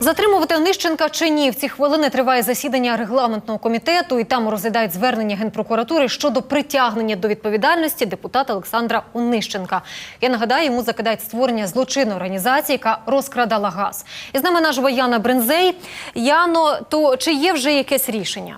Затримувати Онищенка чи ні в ці хвилини триває засідання регламентного комітету, і там розглядають звернення генпрокуратури щодо притягнення до відповідальності депутата Олександра Онищенка. Я нагадаю, йому закидають створення злочинної організації, яка розкрадала газ. І з нами нажива Яна Брензей. Яно, то чи є вже якесь рішення?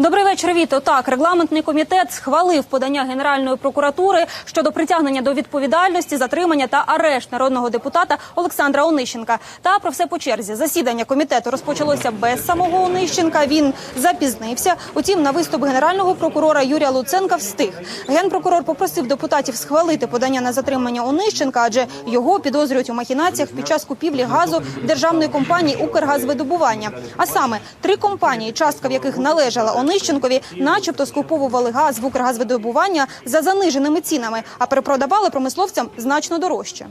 Добрий вечір, Віто. Так, регламентний комітет схвалив подання Генеральної прокуратури щодо притягнення до відповідальності, затримання та арешт народного депутата Олександра Онищенка. Та про все по черзі. Засідання комітету розпочалося без самого Онищенка. Він запізнився. Утім, на виступ генерального прокурора Юрія Луценка встиг. Генпрокурор попросив депутатів схвалити подання на затримання Онищенка, адже його підозрюють у махінаціях під час купівлі газу державної компанії Укргазвидобування. А саме три компанії, частка в яких належала Онищенкові, начебто скуповували газ в Укргазвидобування за заниженими цінами, а перепродавали промисловцям значно дорожче.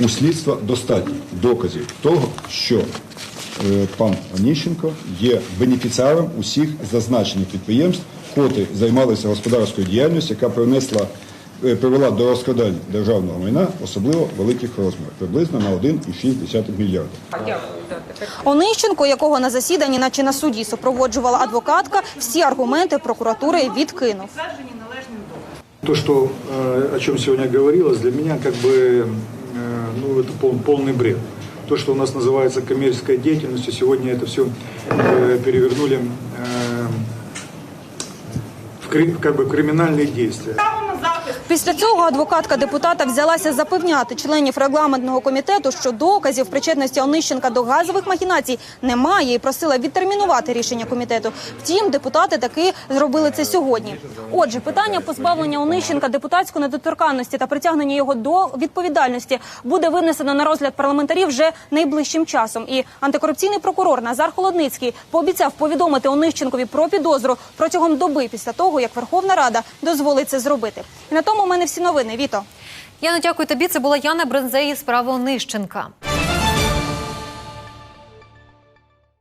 У слідства достатньо доказів того, що е, пан Оніщенко є бенефіціаром усіх зазначених підприємств, котрі займалися господарською діяльністю, яка принесла е, привела до розкрадання державного майна особливо великих розмірів, приблизно на 1,6 мільярда. Онищенко, якого на засіданні, наче на суді, супроводжувала адвокатка, всі аргументи прокуратури відкинув. То, что, э, о чем сегодня говорилось, для меня как бы э, ну, это пол- полный бред. То, что у нас называется коммерческой деятельностью, сегодня это все перевернули э, в, кри- как бы, в криминальные действия. Після цього адвокатка депутата взялася запевняти членів регламентного комітету, що доказів причетності Онищенка до газових махінацій немає, і просила відтермінувати рішення комітету. Втім, депутати таки зробили це сьогодні. Отже, питання позбавлення Онищенка депутатської недоторканності та притягнення його до відповідальності буде винесено на розгляд парламентарів вже найближчим часом. І антикорупційний прокурор Назар Холодницький пообіцяв повідомити Онищенкові про підозру протягом доби після того, як Верховна Рада дозволить це зробити. І на тому в мене всі новини. Віто. Яно, дякую тобі. Це була Яна Брензеї з справи Онищенка.